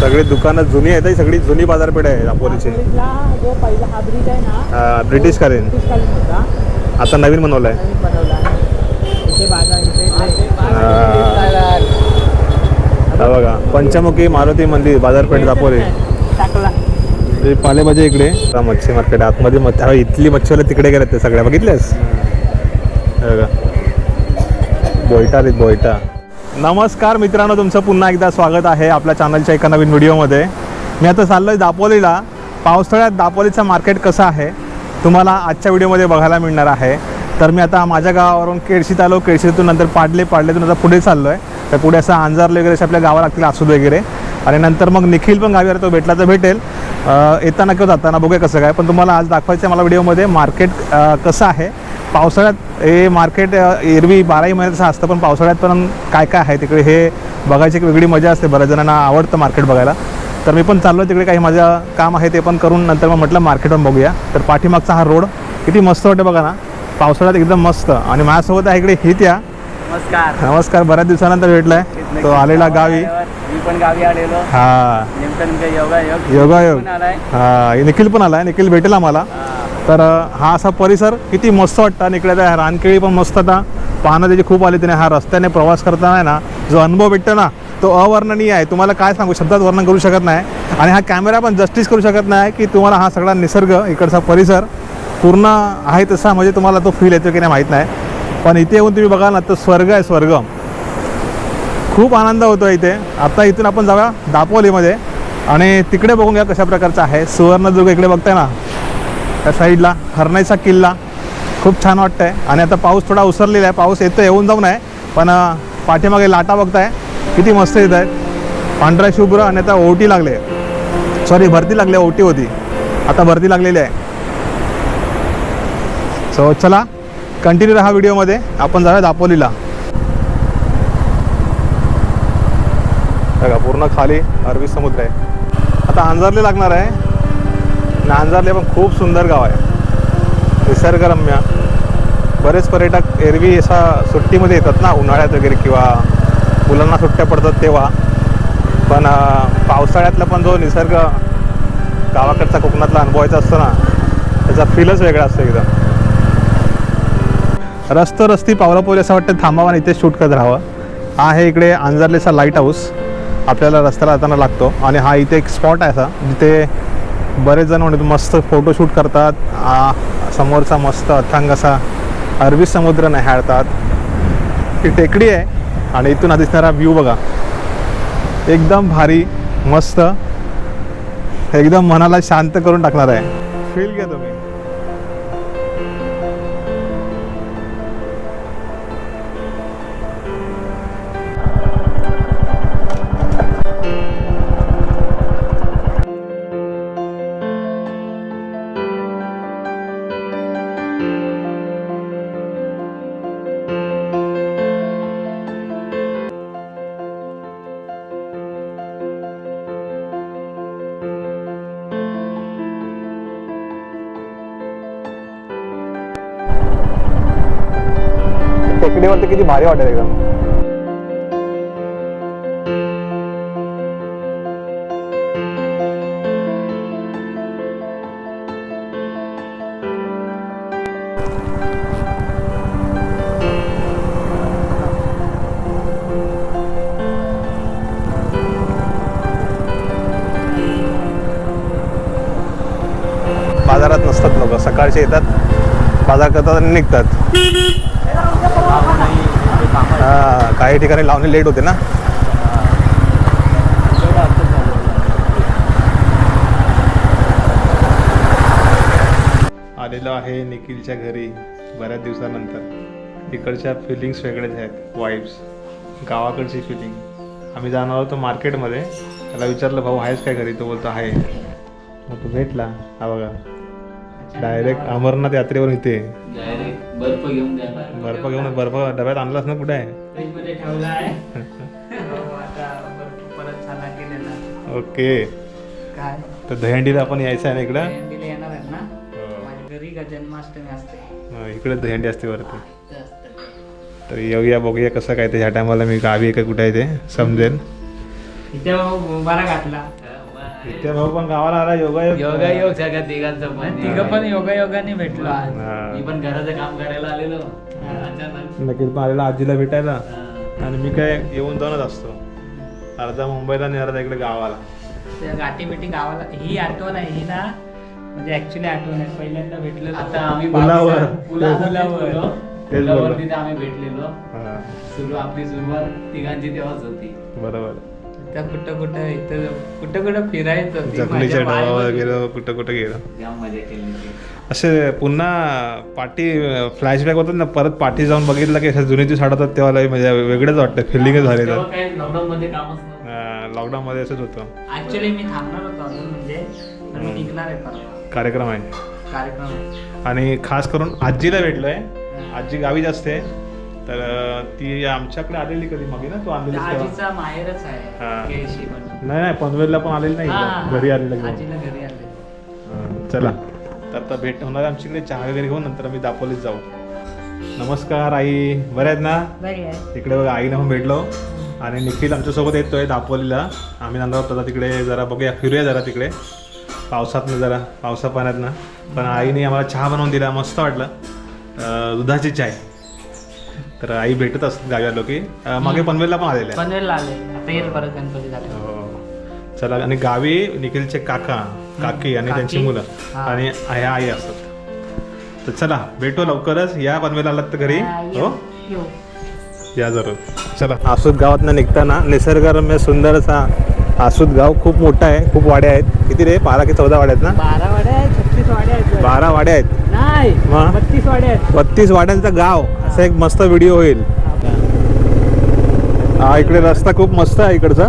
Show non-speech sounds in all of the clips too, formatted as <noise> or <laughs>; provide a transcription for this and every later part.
सगळी दुकानं जुनी आहेत सगळी जुनी बाजारपेठ आहे दापोलीची दापोलीला जो पहिला हा ब्रिज आहे ना ब्रिटिश कालीन होता. आता नवीन बनवलाय. बघा पंचमुखी मारुती मंदिर बाजारपेठ दापोली. पालेभाजी इकडे. आता मच्छी मार्केट. आतमध्ये मच्छी इथली मच्छीवाले तिकडे गेलेत ते सगळ्या बघितल्यास हे बघा. बोयटा रे बोयटा नमस्कार मित्रांनो तुमचं पुन्हा एकदा स्वागत आहे आपल्या चॅनलच्या एका नवीन व्हिडिओमध्ये. मी आता चाललो आहे दापोलीला. पावसाळ्यात दापोलीचं मार्केट कसं आहे तुम्हाला आजच्या व्हिडिओमध्ये बघायला मिळणार आहे. तर मी आता माझ्या गावावरून केळशीत आलो केळशीतून नंतर पाडले पाडलेतून आता पुढे चाललो आहे तर पुढे असं अंजारले वगैरे असे आपल्या गावा लागतील आसूद वगैरे. आणि नंतर मग निखिल पण गावी तो भेटला तर भेटेल. येताना किंवा जाताना बघूया कसं काय. पण तुम्हाला आज दाखवायचं आहे मला व्हिडिओमध्ये मार्केट कसं आहे पावसाळ्यात हे मार्केट एरवी बाराही महिन्यात असं असतं पण पावसाळ्यात पण काय काय आहे तिकडे हे बघायची एक वेगळी मजा असते बऱ्याच जणांना आवडतं मार्केट बघायला. तर मी पण चाललो तिकडे काही माझं काम आहे ते पण करून नंतर मग म्हटलं मार्केट पण बघूया. तर पाठीमागचा हा रोड किती मस्त वाटतं बघा ना. पावसाळ्यात एकदम मस्त. आणि माझ्यासोबत आहे इकडे हित्या नमस्कार. नमस्कार बऱ्याच दिवसानंतर भेटलाय. तो आलेला गावी मी पण गावी आलेलो. हा. योगा योग योगायोग आलाय. हा निखिल पण आलाय. निखिल भेटेल आम्हाला. तर हा असा परिसर किती मस्त वाटतं आणि इकडे त्या रानकेळी पण मस्त आता पाहणं त्याची खूप आली त्याने हा रस्त्याने प्रवास करताना आहे ना जो अनुभव भेटतो ना तो अवर्णनीय आहे. तुम्हाला काय सांगू शब्दात वर्णन करू शकत नाही. आणि हा कॅमेरा पण जस्टिस करू शकत नाही की तुम्हाला हा सगळा निसर्ग इकडचा परिसर पूर्ण आहे तसा म्हणजे तुम्हाला तो फील येतो की नाही माहीत नाही. पण इथे येऊन तुम्ही बघाल ना तर स्वर्ग आहे स्वर्ग खूप आनंद होतो इथे. आता इथून आपण जाऊया दापोलीमध्ये. आणि तिकडे बघून घ्या कशा प्रकारचं आहे. सुवर्णदुर्ग इकडे बघताय ना. त्या साईडला हरणाईचा किल्ला. खूप छान वाटतंय. आणि आता पाऊस थोडा उसरलेला आहे. पाऊस येतो येऊन जाऊन आहे. पण पाठीमागे लाटा बघताय. किती मस्त येत आहेत. पांढरा शुभ्र आणि आता ओटी लागले. सॉरी भरती लागली ओटी होती. आता भरती लागलेली आहे. सो चला कंटिन्यू राहा व्हिडिओमध्ये. आपण जाऊया दापोलीला. बघा पूर्ण खाली अरबी समुद्र आहे. आता अंजारले लागणार आहे. आणि अंजारले पण खूप सुंदर गाव आहे. निसर्गरम्य. बरेच पर्यटक एरवी असा सुट्टीमध्ये येतात ना उन्हाळ्यात वगैरे किंवा मुलांना सुट्ट्या पडतात तेव्हा. पण पावसाळ्यातला पण जो निसर्ग गावाकडचा कोकणातला अनुभवायचा असतो ना त्याचा फीलच वेगळा असतो एकदम. रस्त रस्ती पावलापोली असं वाटतं थांबावं आणि इथे शूट करत राहावं. हा आहे इकडे अंजारलेचा लाइट हाऊस आपल्याला रस्त्याला जाताना लागतो. आणि हा इथे एक स्पॉट आहे असा जिथे बरेच जण म्हणतात मस्त फोटोशूट करतात. आ, समोरचा मस्त अथांग असा अरबी समुद्र न्याहाळतात ही टेकडी आहे आणि इथून आधी दिसणारा व्ह्यू बघा. एकदम भारी मस्त. एकदम मनाला शांत करून टाकणार आहे. फील घ्या तुम्ही. टेकडीवरती किती भारी वाटेल एकदम. बाजारात नसतात लोक सकाळचे येतात बाजार करतात आणि निघतात. हा, काही ठिकाणी लावणी लेट होते ना? आलेलो आहे निखिलच्या घरी बऱ्याच दिवसानंतर. इकडच्या फिलिंग्स वेगळ्याच आहेत वाईब्स गावाकडची फिलिंग आम्ही जाणार होतो मार्केटमध्ये. त्याला विचारलं भाऊ आहेस काय घरी? तो बोलतो आहे. मग तो भेटला. हा बघा. डायरेक्ट अमरनाथ यात्रेवर इथे. डायरेक्ट बर्फ घेऊन द्यायला बर्फ घेऊन बर्फ डब्यात आणलास ना कुठे? आहे फ्रीजमध्ये ठेवला आहे. <laughs> हो, आता बर्फ परत छान केलेला. ओके. काय? तर दहीहंडीला आपण यायचं आहे ना इकडं? दहीहंडीला येणार आहेत ना? हो. माझ्या घरी का जन्माष्टमी असते. हा, इकडे दहीहंडी असते वरती. ते असतं ते. तर येऊया बघूया कसं काय ते ह्या टायमाला मी गावी आहे का कुठे आहे ते समजेल इथे घातला. इथे भाऊ पण गावाला आला योगा योगा. योग सगळ्या तिघांचं पण. तिघं पण योगा योगाने भेटलो. आज हा. मी पण घराचं काम करायला आलेलो. अचानक. नक्कीच पण आलेला आजीला भेटायला. आणि मी काय येऊन जाऊनच असतो. अर्धा मुंबईला आणि अर्धा इकडे गावाला. त्या गाठी बिठी गावाला. ही आठवण आहे ही ना म्हणजे ऍक्च्युली आठवण आहे. पहिल्यांदा भेटलेलो. आता आम्ही पुलावर. पुलावर. तिथे आम्ही भेटलेलो. हा, सुरू आपली सुरुवात तिघांची तेव्हाच होती. बरोबर. तर कुठं कुठं इथं कुठं कुठं फिरायचं ती जखमीच्या गेलो कुठं कुठं गेलो. जाम मजा केली ती. असे पुन्हा पाठी फ्लॅशबॅक होतात ना परत पाठी जाऊन बघितलं की अशा जुनी जी साड होतात तेव्हा लय म्हणजे वेगळंच वाटतं फिलिंगच तेव्हा झालेलं. काय लॉकडाऊन मध्ये कामच नव्हतं लॉकडाऊन मध्ये असंच होतं. ऍक्च्युली मी थांबणार होतो अजून म्हणजे पण मी निघणार आहे परवा. कार्यक्रम आहे. कार्यक्रम. आणि खास करून आजीला भेटलोय. आजी गावीच असते तर ती आमच्याकडे आलेली कधी मग ना तू आणलेली आजीचा माहेरच हा. आहे केळशी म्हणून नाही नाही पनवेलला पण आलेली नाही घरी. आलेलं घेऊन. आजीला घरी आले हा, चला. तर आता भेट होणार आहे आमच्याकडे. चहा वगैरे घेऊन नंतर आम्ही दापोलीत जाऊ. नमस्कार आई. बऱ्या आहेत ना? बरी आहे तिकडे बघा आईला पण भेटलो. आणि निखिल आमच्यासोबत येतोय दापोलीला. आम्ही जाणार होतो आता तिकडे जरा बघूया. फिरूया जरा तिकडे. पावसातनं जरा पावसा पाण्यातनं पण आईने आम्हाला चहा बनवून दिला. मस्त वाटलं. अं, दुधाची चाय. तर आई भेटत असतात गावी आलो की अं, मागे पनवेलला पण आहेत. पनवेलला आले. आता येईल परत गणपती झाले हो. चला आणि गावी निखिलचे काका काकी आणि काकी. त्यांची मुलं हा. आणि ह्या आई असतात. तर चला भेटू लवकरच. या पनवेल आलात तर घरी. हो या. जरूर. चला. आसूद गावातनं निघताना निसर्गरम्य सुंदर असा आसूद गाव खूप मोठा आहे. खूप वाड्या आहेत. किती रे? बारा की चौदा वाड्या आहेत ना? बारा वाड्या बारा वाड्या आहेत? नाही मग? बत्तीस वाड्या आहेत. बत्तीस वाड्यांचं गाव असा एक मस्त व्हिडिओ होईल. हा इकडे रस्ता खूप मस्त आहे इकडचा.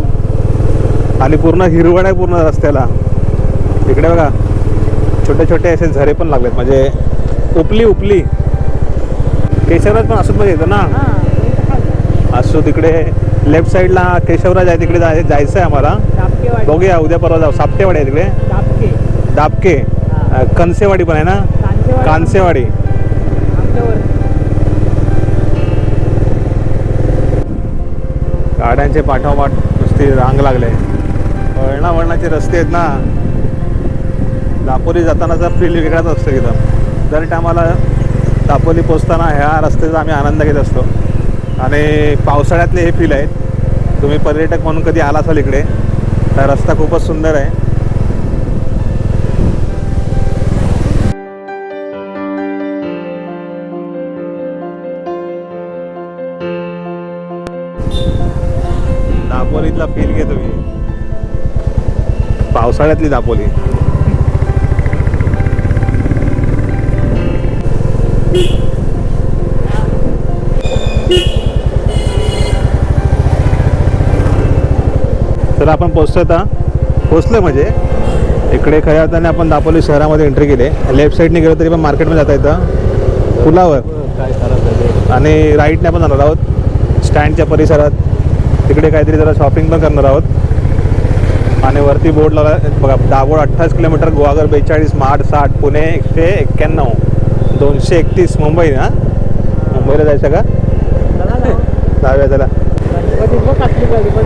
आणि पूर्ण हिरवळ आहे पूर्ण रस्त्याला. इकडे बघा छोटे छोटे असे झरे पण लागलेत. म्हणजे उपली उपली. केशवराज पण असंच येतं ना? असो तिकडे लेफ्ट साईडला केशवराज आहे तिकडे जाय जायचं आहे आम्हाला बघूया उद्या परवा जाऊ. साप्टेवाडी आहे तिकडे. दाबके अं, कनसेवाडी पण आहे ना? कानसेवाडी गाड्यांचे पाठोपाठ नुसती रांग लागले. वळणा वळणाचे रस्ते आहेत ना? दापोली जातानाचा फील वेगळाच असतो इथं. दर टायमाला दापोली पोचताना ह्या रस्त्याचा आम्ही आनंद घेत असतो. आणि पावसाळ्यातले हे फील आहेत. तुम्ही पर्यटक म्हणून कधी आला असाल इकडे? तर रस्ता खूपच सुंदर आहे. दापोलीतला फील घे तुम्ही पावसाळ्यातली दापोली. तर आपण पोचतो आता. पोचलो म्हणजे. इकडे खऱ्या अर्थाने आपण दापोली शहरामध्ये एंट्री केली. लेफ्ट साईडने गेलो तरी पण मार्केटमध्ये जाता येतं. पुलावर. आणि राईटने आपण जाणार आहोत. स्टँडच्या परिसरात. तिकडे काहीतरी जरा शॉपिंग पण करणार आहोत. आणि वरती बोर्ड लावला बघा दाबोड अठ्ठावीस किलोमीटर गोवागर बेचाळीस माड साठ पुणे एकशे एक्क्याण्णव दोनशे एकतीस मुंबई ना मुंबईला जायचं का? जाऊया चला.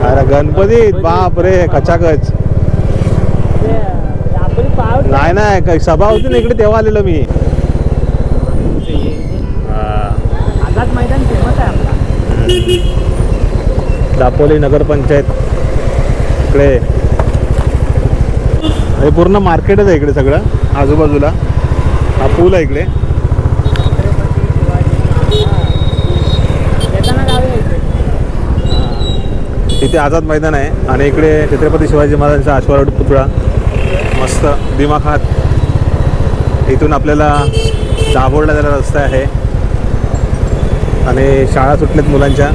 अरे गणपती बाप रे खचाखच. नाही नाही काही सभा होती ना इकडे तेव्हा आलेलो मी. आझाद मैदान फेमस आहे दापोली नगरपंचायत इकडे. हे पूर्ण मार्केटच आहे इकडे सगळं आजूबाजूला. हा पूल आहे इकडे. इथे आझाद मैदान आहे आणि इकडे छत्रपती शिवाजी महाराजांचा अश्वारूढ पुतळा. मस्त दिमाखात. इथून आपल्याला दाभोळला जायला रस्ता आहे. आणि शाळा सुटल्यात मुलांच्या.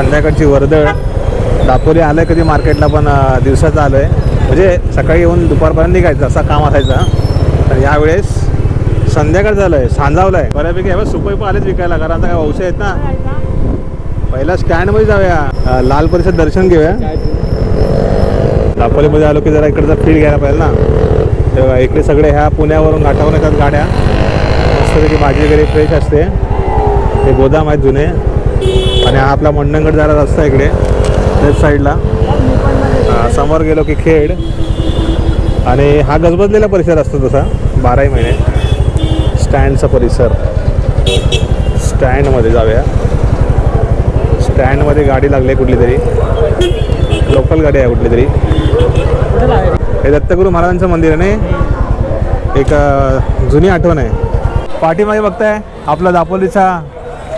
संध्याकाळची वर्दळ. दापोली आलं कधी मार्केटला पण दिवसाचं आलं आहे म्हणजे सकाळी येऊन दुपारपर्यंत निघायचं असा काम असायचा. तर यावेळेस संध्याकाळ झालं आहे सांजावलं आहे बऱ्यापैकी हे बघ सुपई पण आलेच विकायला कारण आता काय औषध आहेत ना. पहिला स्टँडमध्ये जाऊया. लाल परिसर दर्शन घेऊया. दापोलीमध्ये आलो की जरा इकडचा फील घ्यायला पाहिजे ना. तेव्हा इकडे सगळे ह्या पुण्यावरून घाटावरून येतात गाड्या. मस्तपैकी भाजी वगैरे फ्रेश असते. हे गोदाम आहेत जुने. आणि हा आपला मंडणगड जायला रस्ता इकडे लेफ्ट साईडला समोर गेलो की खेड. आणि हा गजबजलेला परिसर असतो तसा बाराही महिने. स्टँडचा परिसर. स्टँडमध्ये जाऊया. स्टँडमध्ये गाडी लागली आहे कुठली तरी लोकल गाडी आहे कुठली तरी हे दत्तगुरू महाराजांचं मंदिर आहे एक जुनी आठवण आहे. पाठीमागे बघताय आपला दापोलीचा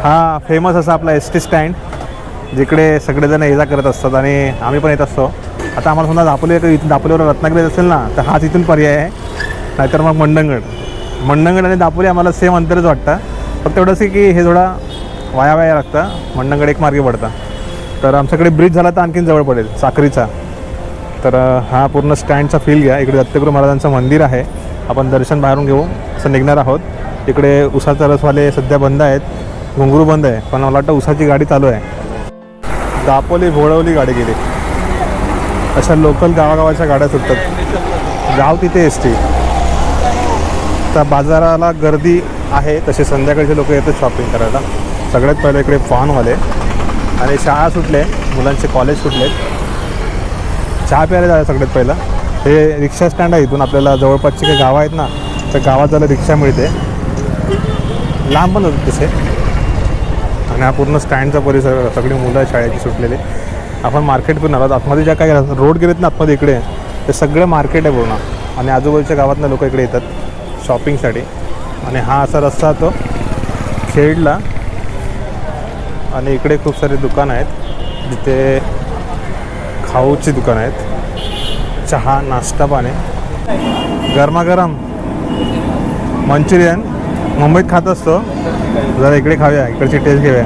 हा फेमस असा आपला एस टी स्टँड जिकडे सगळेजण ये जा करत असतात आणि आम्ही पण येत असतो. आता आम्हाला समजा दापोली इथून दापोलीवर रत्नागिरी असेल ना तर हाच इथून पर्याय आहे. नाहीतर मग मंडणगड. मंडणगड आणि दापोली आम्हाला सेम अंतरच वाटतं. फक्त एवढंच आहे की हे थोडा वाया वाया लागतं. मंडणगड एक मार्गे पडतं. तर आमच्याकडे ब्रिज झाला तर आणखीन जवळ पडेल साखरीचा. तर हा पूर्ण स्टँडचा फील घ्या. इकडे दत्तगुरू महाराजांचं मंदिर आहे. आपण दर्शन बाहेरून घेऊ असं निघणार आहोत. इकडे उसाचा रसवाले सध्या बंद आहेत. घुंगरू बंद आहे पण मला वाटतं उसाची गाडी चालू आहे. दापोली भोळवली गाडी गेली. अशा लोकल गावागावाच्या गाड्या सुटतात. गाव तिथे एस टी त्या बाजाराला गर्दी आहे तसे संध्याकाळचे लोक येतात शॉपिंग करायला. सगळ्यात पहिले इकडे फॉनवाले. आणि शाळा सुटले मुलांचे कॉलेज सुटले. चहा प्यायला जायला सगळ्यात पहिलं. हे रिक्षा स्टँड आहे इथून आपल्याला जवळपासची काही गावं आहेत ना त्या गावात जायला रिक्षा मिळते. लांब पण होते तसे. आणि हा पूर्ण स्टँडचा परिसर सगळी मुलं शाळेची सुटलेली. आपण मार्केट पण आलो आतमध्ये ज्या काही रोड गेलेत ना आतमध्ये इकडे ते सगळं मार्केट आहे पूर्ण. आणि आजूबाजूच्या गावातनं लोक इकडे येतात शॉपिंगसाठी आणि हा असा रस्ता तो खेडला. आणि इकडे खूप सारे दुकानं आहेत. जिथे खाऊची दुकानं आहेत. चहा नाश्ता पाणी. गरमागरम. मंचुरियन. मुंबईत खात असतो. जरा इकडे खाऊया इकडची टेस्ट घेऊया.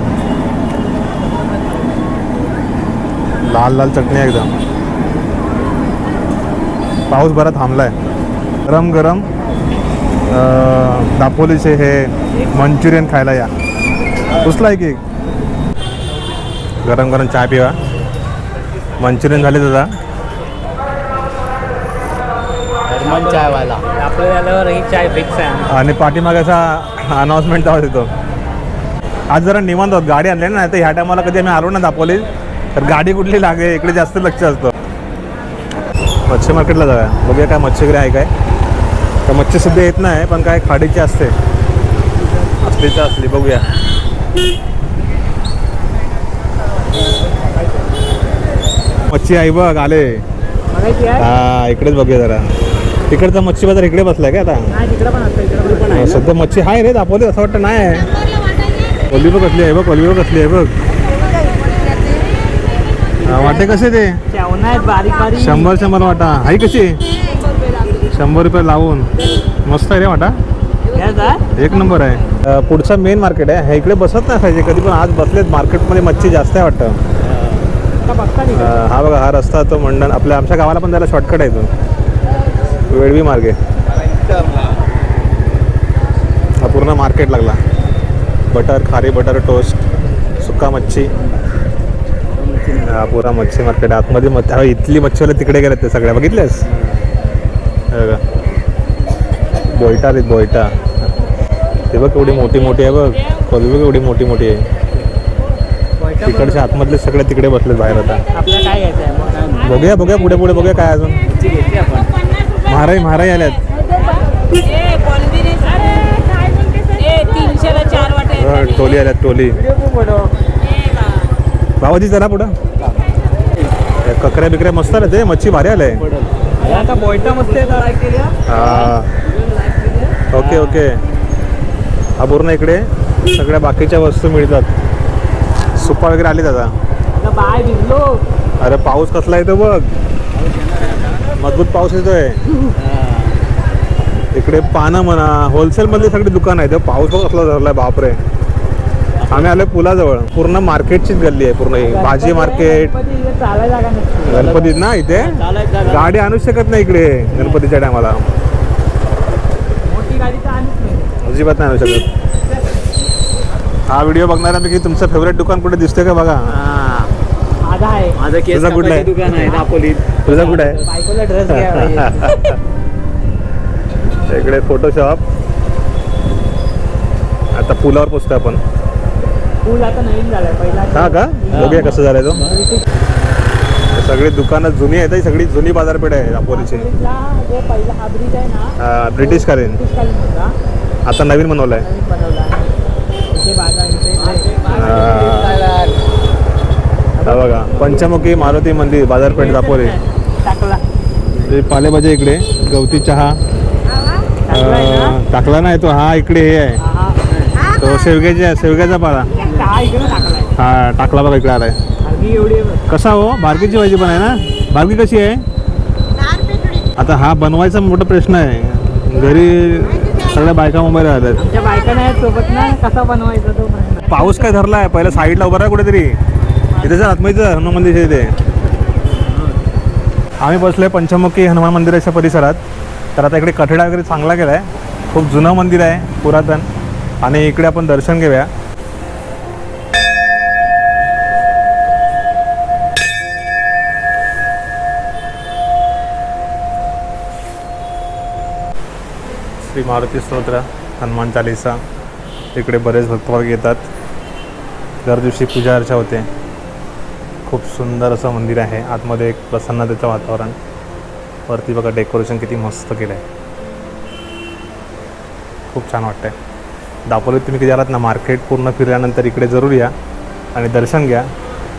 लाल लाल चटणी एकदम. पाऊस बरा थांबलाय. गरम गरम दापोलीचे हे मंचुरियन खायला या. आहे की गरम गरम चहा पिवा. मंचुरियन झाले दादा. चहा वाला आपलं झाल्यावर ही चाय फिक्स आहे आणि पाठीमागाचा अनाऊन्समेंट आवाज येतो आज जरा निवांत आहोत. गाडी आणली ना तर ह्या टायमाला कधी आम्ही आलो ना दापोली तर गाडी कुठली लागे इकडे जास्त लक्ष असतं. मच्छी मार्केटला जाऊया. बघूया काय मच्छी वगैरे आहे काय. तर मच्छी सध्या येत नाही पण काय खाडीची असते. असली तर असली बघूया. मच्छी आहे बघ आले? हा इकडेच बघूया जरा. तिकडचा मच्छी बाजार इकडे बसलाय का आता? हा, सध्या मच्छी आहे रे दापोली असं वाटतं नाही आहे. कोलबी बघ कसली आहे बघ कोलबी बघ कसली आहे बघ. वाटे कसे ते? शंभर शंभर वाटा. आहे कशी? शंभर रुपये लावून. मस्त आहे रे वाटा. एक नंबर आहे. पुढचा मेन मार्केट आहे. इकडे बसत नाही पाहिजे कधी पण आज बसलेत मार्केटमध्ये मच्छी जास्त आहे वाटतं. हा बघा हा रस्ता तो मंडण आपल्या आमच्या गावाला पण त्याला शॉर्टकट आहे इथून वेळवी मार्ग. हा पूर्ण मार्केट लागला. बटर खारी बटर टोस्ट सुका मच्छी. हा पुरा मच्छी मार्केट. आतमध्ये मच्छी हा, इथली मच्छीवाले तिकडे गेले ते सगळ्या बघितलेस? बघा. बोयटा आहेत बोयटा ते बघ एवढी मोठी मोठी आहे बघ. कोलबी बघ एवढी मोठी मोठी आहे. तिकडच्या आतमधले सगळे तिकडे बसलेत बाहेर आता. बघूया बघूया पुढे पुढे बघूया काय अजून. महाराई महाराई आल्यात. टोली आल्यात टोली. बाबाजी चला पुढं. ककऱ्या बिकऱ्या मस्त आल्या ते मच्छी भारी आले अरे आता बोयटा मस्त आहे हा. Okay okay. हा पूर्ण इकडे. सगळ्या बाकीच्या वस्तू मिळतात. सुपा वगैरे आली दादा अरे पाऊस कसला येतो बघ. मजबूत पाऊस येतोय. इकडे पानं म्हणा होलसेल मधले सगळे दुकान आहेत. पाऊस कसला धरलाय बापरे. आम्ही आलोय पुलाजवळ. पूर्ण मार्केटचीच गल्ली आहे पूर्ण. भाजी मार्केट. गणपती ना इथे? गाडी आणू शकत नाही इकडे गणपतीच्या टायमाला. अजिबात नाही आणू शकत. हा व्हिडिओ बघणाऱ्यांपैकी तुमचं फेवरेट दुकान कुठे दिसतंय का बघा? माझा आहे. माझं केस तुझं कुठलं आहे? कापायचं दुकान आहे दापोलीत. तुझं कुठं आहे? बायकोला ड्रेस घ्यावा <laughs> इकडे फोटोशॉप आता पुलावर पोचतोय आपण. पूल आता नवीन झालाय पहिला हा का? बघूया कसं झालंय तो. सगळी दुकानं जुनी आहेत ही सगळी जुनी बाजारपेठ आहे दापोलीची. जो पहिला हा ब्रिज आहे ना अं, ब्रिटिश कालीन ब्रिटिशकालीन होता. आता नवीन बनवलाय. नवीन बनवला इथे बाजार इथे हा. बघा पंचमुखी मारुती मंदिर बाजारपेठ दापोली. टाकला हे पालेभाज्या इकडे गवती चहा. टाकला नाही तो हा इकडे हे आहे. हा तो शेवग्याच्या शेवग्याचा पाला हा हा टाकला बघा इकडे आलाय. आहे. कसा हो? बारकीची भाजी पण आहे ना? बारकी कशी आहे? आता हा बनवायचा मोठा प्रश्न आहे. घरी सगळ्या बायका मुंबईला आमच्या बायका नाही सोबत ना कसा बनवायचा तो? प्रश्न. पाऊस काय धरलाय? पहिला साईडला उभा राहा कुठेतरी. इथे जर आत्महत्या हनुमान मंदिर इथे. आम्ही बसलोय पंचमुखी हनुमान मंदिराच्या परिसरात. तर आता इकडे कठडा वगैरे चांगला केला आहे खूप जुनं मंदिर आहे पुरातन. आणि इकडे आपण दर्शन घेऊया. श्री मारुती स्तोत्र हनुमान चालिसा. इकडे बरेच भक्तवर्ग येतात. दर दिवशी पूजा अर्चा होते. खूप सुंदर असं मंदिर आहे. आतमध्ये एक प्रसन्नतेचं वातावरण. वरती बघा डेकोरेशन किती मस्त केलं आहे खूप छान वाटतंय. दापोलीत तुम्ही किती आलात ना मार्केट पूर्ण फिरल्यानंतर इकडे जरूर या आणि दर्शन घ्या.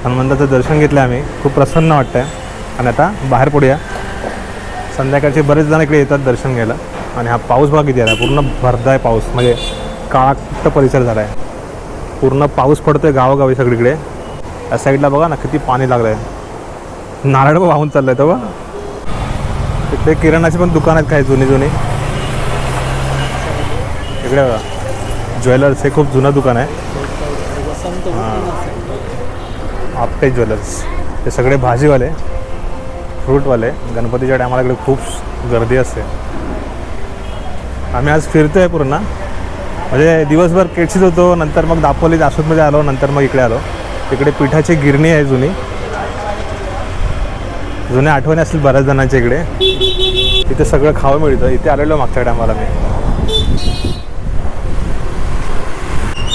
हनुमंताचं दर्शन घेतलं आम्ही. खूप प्रसन्न वाटतंय. आणि आता बाहेर पडूया. संध्याकाळचे बरेच जण इकडे येतात दर्शन घ्यायला. आणि हा पाऊस बघा किती आला पूर्ण भरदा आहे पाऊस. म्हणजे काळाकुट्ट परिसर झाला आहे पूर्ण पाऊस पडतोय गावोगावी सगळीकडे. या साईडला बघा ना किती पाणी लागलं आहे नारळ पण वाहून चाललं आहे तेव्हा तिथे किराणाची पण दुकान आहेत काही जुनी जुनी. इकडे बघा. ज्वेलर्स हे खूप जुनं दुकान आहे. आपटे ज्वेलर्स. हे सगळे भाजीवाले फ्रूटवाले. गणपतीच्या टायमाला इकडे खूप गर्दी असते. आम्ही आज फिरतो आहे पूर्ण. म्हणजे दिवसभर केडशीत होतो नंतर मग दापोली आसोदमध्ये आलो नंतर मग इकडे आलो. इकडे पिठाची गिरणी आहे जुनी. जुन्या आठवणी असतील बऱ्याच जणांच्या इकडे. इथे सगळं खावं मिळतं. इथे आलेलो मागच्या टायमाला मी.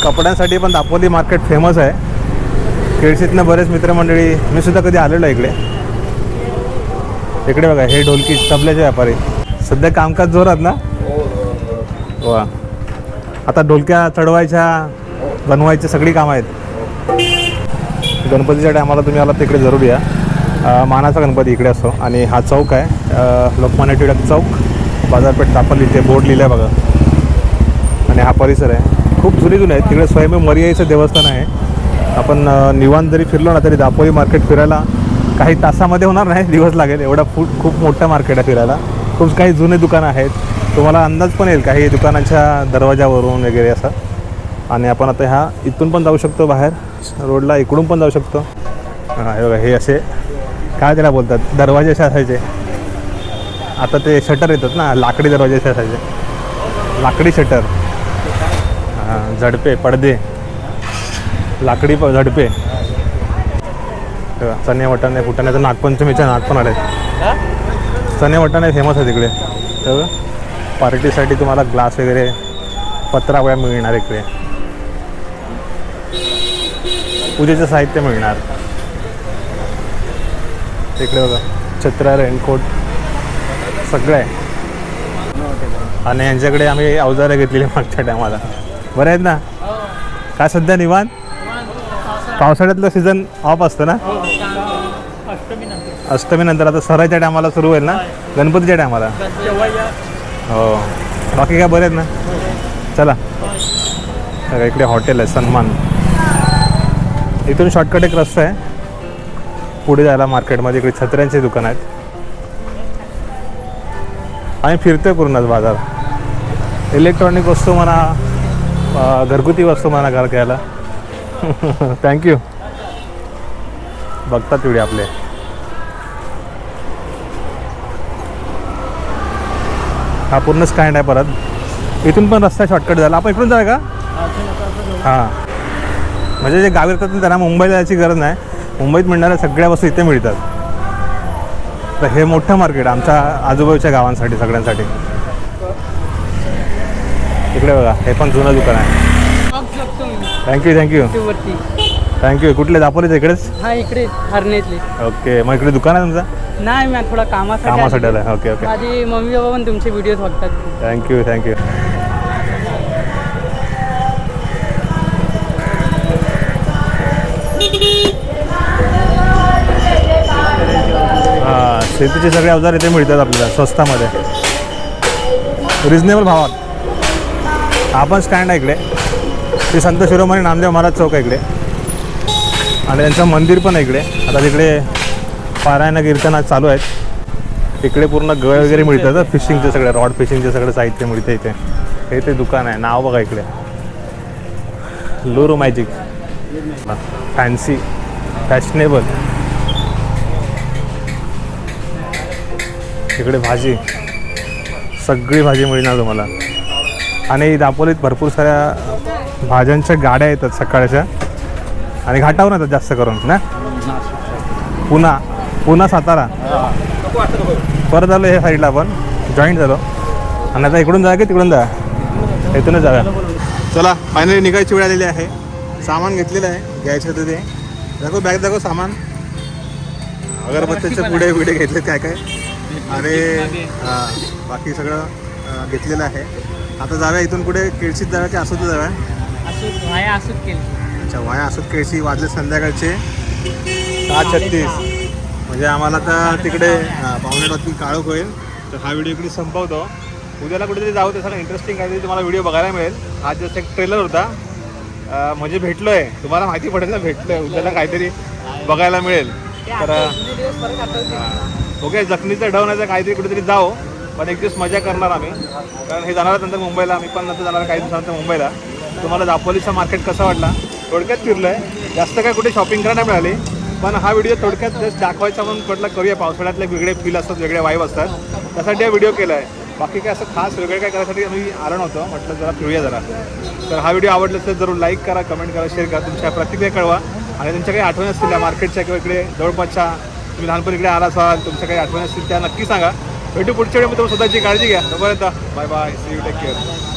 कपड्यांसाठी पण दापोली मार्केट फेमस आहे. केळशीतनं बरेच मित्रमंडळी मी सुद्धा कधी आलेलो आहे इकडे. इकडे बघा हे ढोलकी तबल्याचे व्यापारी. सध्या कामकाज जोरात ना? वा. आता ढोलक्या चढवायच्या बनवायच्या सगळी कामं आहेत. गणपतीच्या टायमाला तुम्ही आला तिकडे जरूर या. मानाचा गणपती इकडे असतो आणि हा चौक आहे. लोकमान्य टिळक चौक बाजारपेठ तापल इथे बोर्ड लिहिलं आहे बघा. आणि हा परिसर आहे. खूप जुनी जुने आहेत. तिकडे स्वयंभू मर्याईचं देवस्थान आहे. आपण निवांत जरी फिरलो ना तरी दापोली मार्केट फिरायला काही तासामध्ये होणार नाही दिवस लागेल. एवढा फूड खूप मोठं मार्केट आहे फिरायला. खूप काही जुने दुकानं आहेत. तुम्हाला अंदाज पण येईल काही दुकानाच्या दरवाजावरून वगैरे असं. आणि आपण आता ह्या इथून पण जाऊ शकतो बाहेर. रोडला इकडून पण जाऊ शकतो. हां हे बघा हे असे काय त्याला बोलतात? दरवाजे असे असायचे. आता ते शटर येतात ना लाकडी दरवाजे असे असायचे. लाकडी शटर हां झडपे पडदे. लाकडी प झडपे. हे बघा, चणे वटाणे फुटाण्याचं नागपंचमीच्या नागपण आले चणे वटाणे फेमस आहे तिकडे तर पार्टीसाठी तुम्हाला ग्लास वगैरे पत्रावळ्या मिळणार इकडे. पूजेचं साहित्य मिळणार. इकडे बघा छत्रा रेनकोट सगळं आहे. आणि यांच्याकडे आम्ही अवजारं घेतलेली मागच्या टायमाला बरं आहेत ना? काय सध्या निवांत? पावसाळ्यातलं सीझन ऑफ असतं ना? अष्टमी नंतर. आता सराच्या टायमाला सुरू होईल ना? गणपतीच्या टायमाला हो. बाकी काय बरे आहेत ना? चला. इकडे हॉटेल आहे सन्मान. इथून शॉर्टकट एक रस्ता आहे. पुढे जायला मार्केटमध्ये इकडे छत्र्यांचे दुकान आहेत. आम्ही फिरतोय पूर्णच बाजार. इलेक्ट्रॉनिक वस्तू म्हणा घरगुती वस्तू म्हणा घर घ्यायला. <laughs> थँक्यू बघतात व्हिडिओ आपले. हा पूर्ण स्टँड आहे परत. इथून पण रस्ता शॉर्टकट झाला. आपण इकडून जाऊया का? हां. म्हणजे जे गावी ना त्यांना मुंबईला जायची गरज नाही. मुंबईत मिळणाऱ्या सगळ्या वस्तू इथे मिळतात. तर हे मोठं मार्केट आमच्या आजूबाजूच्या गावांसाठी सगळ्यांसाठी. इकडे बघा हे पण जुनं दुकान आहे. थँक्यू थँक्यू कुठले? दापोलीचे इकडेच? हा इकडे हरण्यातली. ओके मग इकडे दुकान आहे तुमचं? नाही मी थोडा कामासाठी कामासाठी आलेलो. आलं ओके ओके माझी मम्मी बाबा पण तुमचे व्हिडिओ बघतात. थँक्यू थँक्यू शेतीचे सगळे अवजार इथे मिळतात आपल्याला स्वस्तामध्ये. रिजनेबल भावात. आपण स्टँड आहे इकडे. ते संत शिरोमणी नामदेव महाराज चौक आहे इकडे. आणि त्यांचं मंदिर पण आहे इकडे. आता तिकडे पारायण कीर्तन चालू आहेत. इकडे पूर्ण गळ वगैरे मिळतात फिशिंगचे सगळे रॉड फिशिंगचे सगळं साहित्य मिळतं इथे. हे ते दुकान आहे नाव बघा इकडे. लुरू मॅजिक. फॅन्सी फॅशनेबल तिकडे भाजी. सगळी भाजी मिळणार तुम्हाला. आणि दापोलीत भरपूर साऱ्या भाज्यांच्या गाड्या येतात सकाळच्या. आणि घाटावर येतात जास्त करून ना? पुन्हा पुन्हा सातारा. परत आलो या साईडला आपण. जॉईंट झालो. आणि आता इकडून जा की तिकडून जा. इथूनच जाऊया. चला फायनली निघायची वेळ आलेली आहे. सामान घेतलेलं आहे. घ्यायचं होतं ते. दाखव बॅग दाखव सामान. अगरबत्तीचे पुढे बिडे घेतले काय काय आणि हां, बाकी सगळं घेतलेलं आहे. आता जाऊया इथून पुढे केळशीत जाऊया की असोत जाऊया वाया अच्छा वाया असोत केळशी वाजले संध्याकाळचे. सहा छत्तीस. म्हणजे आम्हाला तर तिकडे पावणे बातमी काळोख होईल. तर हा व्हिडिओ इकडे संपवतो. उद्याला कुठेतरी जाऊ त्यासाठी इंटरेस्टिंग काहीतरी तुम्हाला व्हिडिओ बघायला मिळेल. आज जस्ट एक ट्रेलर होता. म्हणजे भेटलोय. तुम्हाला माहिती पडेल ना भेटलोय. उद्याला काहीतरी बघायला मिळेल. तर ओके जखमीचं डवण्याचं काहीतरी कुठेतरी जाऊ पण एक दिवस मजा करणार आम्ही. कारण हे जाणार नंतर मुंबईला आम्ही पण नंतर जाणार काही दिवसानंतर मुंबईला. तुम्हाला दापोलीचा मार्केट कसा वाटला? थोडक्यात फिरलं आहे जास्त काय कुठे शॉपिंग करायला मिळाली पण हा व्हिडिओ थोडक्यात जस्ट दाखवायचा म्हणून म्हटलं करूया. पावसाळ्यातले वेगळे फील असतात वेगळे वाईब असतात. त्यासाठी हा व्हिडिओ केला आहे बाकी काय असं खास वेगळं काय करायसाठी आम्ही आलो नव्हतं. म्हटलं जरा फिरूया जरा. तर हा व्हिडिओ आवडला तर जरूर लाईक करा कमेंट करा शेअर करा. तुमच्या प्रतिक्रिया कळवा. आणि तुमच्या काही आठवणी असतील त्या मार्केटच्या किंवा इकडे जवळपासच्या तुम्ही लहानपणी इकडे आला असाल तुमच्या काही आठवणी असतील त्या नक्की सांगा. भेटू पुढच्या वेळी तुम्ही स्वतःची काळजी घ्या. तोपर्यंत bye bye see you take care